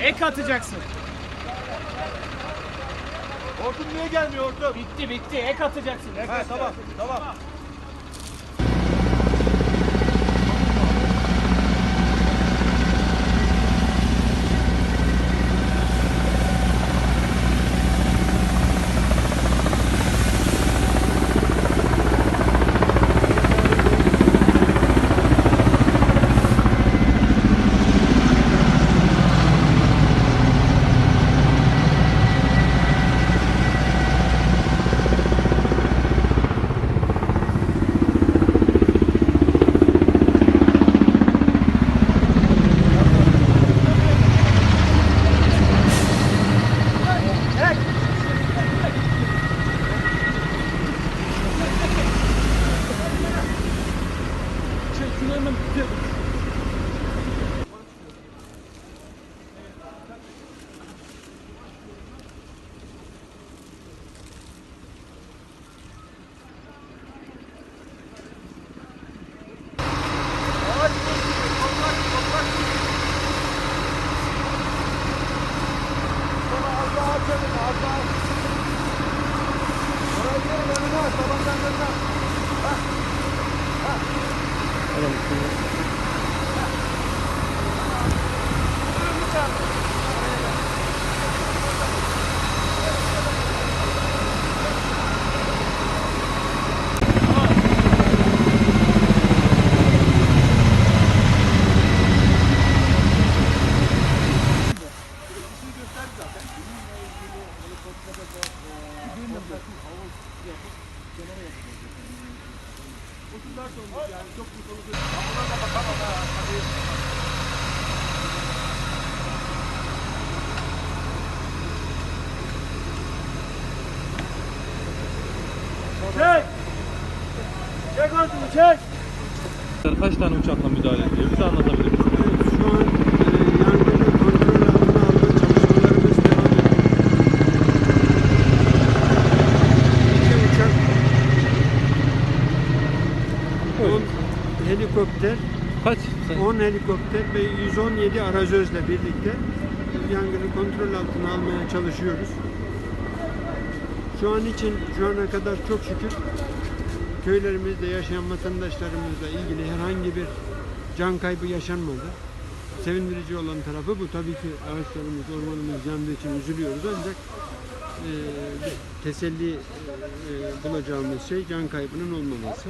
Ek atacaksın. Hortum niye gelmiyor hortum? Bitti bitti. Ek atacaksın. Ek Ha tamam tamam. Çek. Çek hortumu çek. Kaç tane uçakla müdahale ediyor? Bize anlatabilir misiniz? Şu an e, yangını kontrol altına alma çalışmalarımız devam ediyor. İki uçak, 10 helikopter, Kaç? Sen- 10 helikopter ve 117 arazözle birlikte yangını kontrol altına almaya çalışıyoruz. Şu an için şu ana kadar çok şükür köylerimizde yaşayan vatandaşlarımızla ilgili herhangi bir can kaybı yaşanmadı. Sevindirici olan tarafı bu. Tabii ki ağaçlarımız, ormanımız yandığı için üzülüyoruz ancak e, teselli e, bulacağımız şey can kaybının olmaması.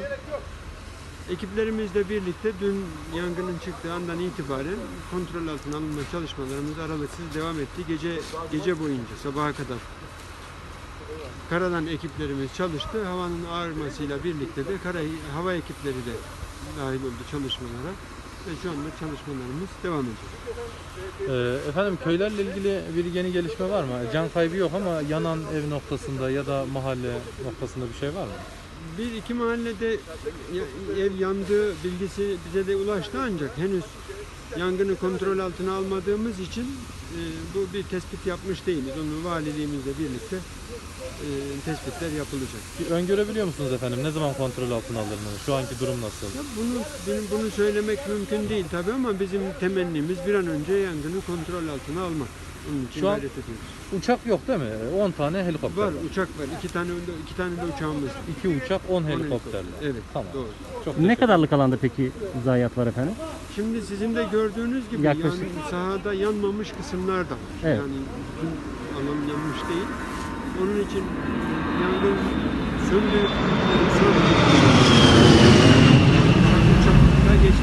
Ekiplerimizle birlikte dün yangının çıktığı andan itibaren kontrol altına alınma çalışmalarımız aralıksız devam etti. Gece gece boyunca sabaha kadar karadan ekiplerimiz çalıştı. Havanın ağırmasıyla birlikte de kara hava ekipleri de dahil oldu çalışmalara. Ve şu anda çalışmalarımız devam. Ee, efendim köylerle ilgili bir yeni gelişme var mı? Can kaybı yok ama yanan ev noktasında ya da mahalle noktasında bir şey var mı? Bir iki mahallede ev yandığı bilgisi bize de ulaştı ancak henüz yangını kontrol altına almadığımız için e, bu bir tespit yapmış değiliz. Onu valiliğimizle birlikte e, tespitler yapılacak. Bir öngörebiliyor musunuz efendim? Ne zaman kontrol altına alınır? Şu anki durum nasıl? Ya bunu benim bunu söylemek mümkün değil tabii ama bizim temennimiz bir an önce yangını kontrol altına almak. Onun için Şu an- gayret ediyoruz. Uçak yok değil mi? 10 tane helikopter Var var. uçak var. iki tane de, iki tane de uçağımız. var. İki uçak, 10 On helikopterle. Evet. Tamam. Doğru. Çok Ne kadarlık alanda peki zayiat var efendim? Şimdi sizin de gördüğünüz gibi Yaklaşık. yani sahada yanmamış kısımlar da var. Evet. Yani bütün alan yanmış değil. Onun için yangın geçti.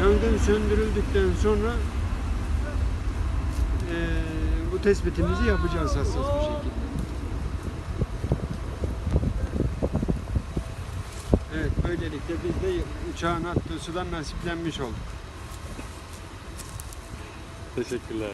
Yangın söndürüldükten sonra bu tespitimizi yapacağız hassas bir şekilde. Evet, böylelikle biz de uçağın attığı sudan nasiplenmiş olduk. Teşekkürler.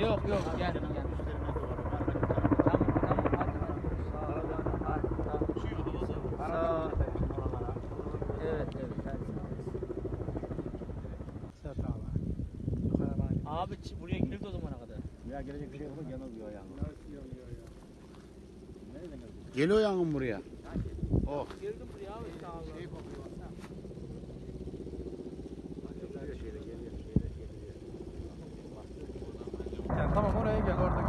Yok yok gel gel. Abi buraya girildi o zamana kadar. Ya gelecek bir şey yok. Gene oluyor yangın. Geliyor yangın buraya. Oh. Girdim buraya abi işte abi. Yani